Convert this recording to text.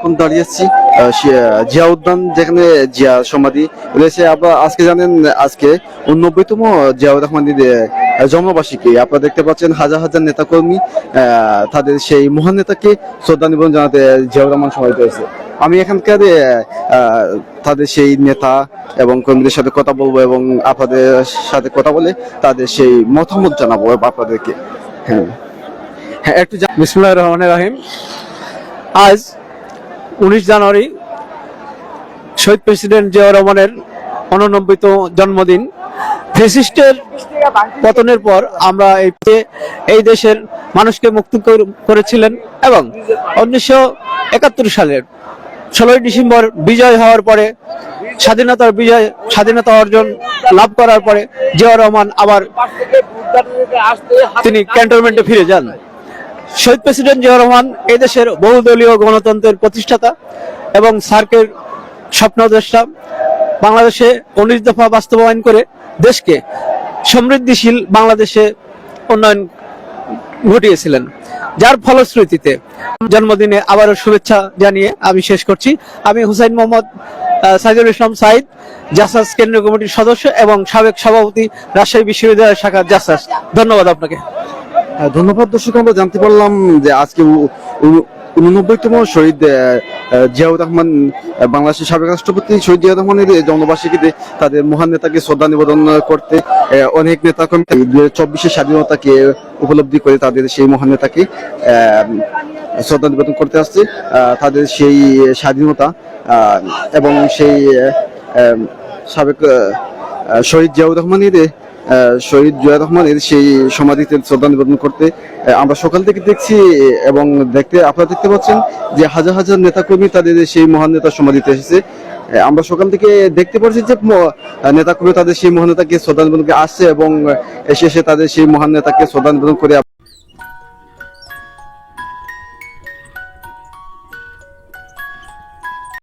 এখন দাঁড়িয়ে আছি জিয়া উদ্যান যেখানে জিয়া সমাধি রয়েছে। আপনারা আজকে জানেন আজকে উননব্বইতম জিয়াউর রহমানের জন্মবার্ষিকী। আপনারা দেখতে পাচ্ছেন হাজার হাজার নেতাকর্মী তাদের সেই মহান নেতাকে শ্রদ্ধা নিবেদন জানাতে জিয়াউর রহমান সমাধিত হয়েছে আমি এখানকার তাদের সেই নেতা এবং কর্মীদের সাথে কথা বলব এবং আপনাদের সাথে কথা বলে তাদের সেই মতামত জানাব আপনাদেরকে। হ্যাঁ। হ্যাঁ একটু বিসমুল্লাহ রহমান রাহিম। আজ উনিশ জানুয়ারি শহীদ প্রেসিডেন্ট জিয়াউর রহমানের উননব্বইতম জন্মদিন। ফেসিস্টের পতনের পর আমরা এই এই দেশের মানুষকে মুক্ত কর- করেছিলেন এবং উনিশশো একাত্তর সালের ষোলোই ডিসেম্বর বিজয় হওয়ার পরে স্বাধীনতার বিজয় স্বাধীনতা অর্জন লাভ করার পরে জিয়াউর রহমান আবার তিনি ক্যান্টনমেন্টে ফিরে যান। শহীদ প্রেসিডেন্ট জিয়াউর রহমান এই দেশের বহুদলীয় গণতন্ত্রের প্রতিষ্ঠাতা এবং সার্কের স্বপ্নদ্রষ্টা বাংলাদেশে উনিশ দফা বাস্তবায়ন করে দেশকে সমৃদ্ধিশীল বাংলাদেশে উন্নয়ন ঘটিয়েছিলেন। যার ফলশ্রুতিতে জন্মদিনে আবারও শুভেচ্ছা জানিয়ে আমি শেষ করছি। আমি হুসাইন মোহাম্মদ সাইদুল ইসলাম সাইদ, জাসাস কেন্দ্রীয় কমিটির সদস্য এবং সাবেক সভাপতি রাজশাহী বিশ্ববিদ্যালয় শাখার জাসাস। ধন্যবাদ আপনাকে। ধন্যবাদ দর্শক, আমরা জানতে পারলাম যে আজকে উননব্বইতম শহীদ জিয়াউর রহমান বাংলাদেশের সাবেক রাষ্ট্রপতি শহীদ জিয়াউর রহমানের জন্মবার্ষিকীতে তাদের মহান নেতাকে শ্রদ্ধা নিবেদন করতে অনেক নেতা চব্বিশের স্বাধীনতাকে উপলব্ধি করে তাদের সেই মহান নেতাকে শ্রদ্ধা নিবেদন করতে আসছে তাদের সেই স্বাধীনতা এবং সেই সাবেক শহীদ জিয়াউর রহমানের শহীদ জুয়াদ রহমানের সেই সমাধিতে শ্রদ্ধা নিবেদন করতে আমরা সকাল থেকে দেখছি এবং দেখতে, আপনারা দেখতে পাচ্ছেন যে হাজার হাজার নেতাকর্মী তাদের সেই মহান নেতার সমাধিতে এসেছে। আমরা সকাল থেকে দেখতে পাচ্ছি যে নেতাকর্মী তাদের সেই মহান নেতাকে শ্রদ্ধা নিবেদন আসছে এবং এসে এসে তাদের সেই মহান নেতাকে শ্রদ্ধা নিবেদন করে